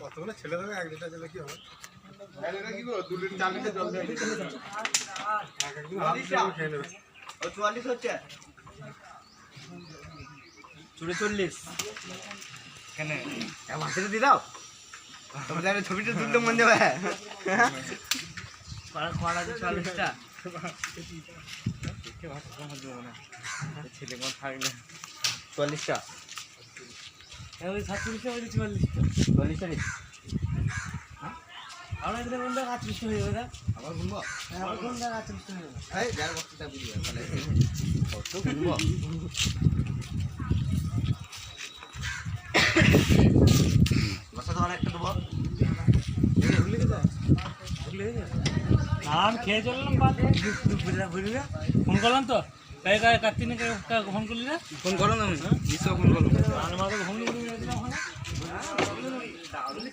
কতগুলো ছেলে দেবে এক লিটার জলে কি হবে? কি করো দু লিটার চার লিটার জল দেয় এক একদিন হাফ লিটার খেয়ে নেবে। ও চুয়াল্লিশ হচ্ছে? চুড়ে চল্লিশ। কেন? মাসিটা দিয়ে দাও। তুমি জানো ছবিটা তুলতে মন যাবে। চল্লিশটা। ছেলে থাকলে? চল্লিশটা। সাতচল্লিশটা ওই চুয়াল্লিশটা চল্লিশটা রে আমরা এখানে কোনটা আটত্রিশটা হয়ে যাবে আবার ঘুরবো হ্যাঁ আবার কোনটা আটত্রিশটা হয়ে যাবে এই যার বস্তুটা বুঝিয়ে তাহলে। কত ঘুরবো বসা তোমার একটা দেবো। আম খেয়ে চললাম না ফোন করলাম তো? তাই কার কার্তিনে ফোন করলি না? ফোন করো না আমি। ফোন করো। আর মাঝে ফোন করে দিলাম ওখানে এবার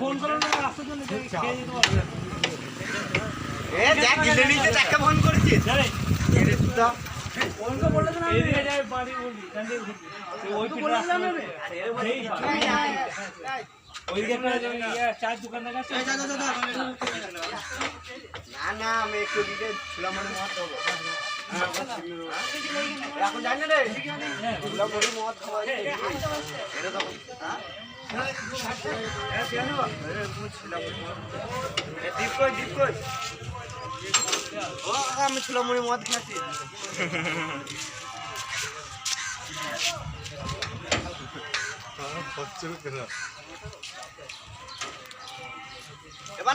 ফোন করলাম না রাস্তার জন্য খেয়ে যেতে পারবে এ দেখ গিলে নিতে ইয়ে মানে এখন জানি রে ছিলাম মানে মত খাওয়া। এটা তখন আমি ছিলাম মানে মদ খাচ্ছি এবার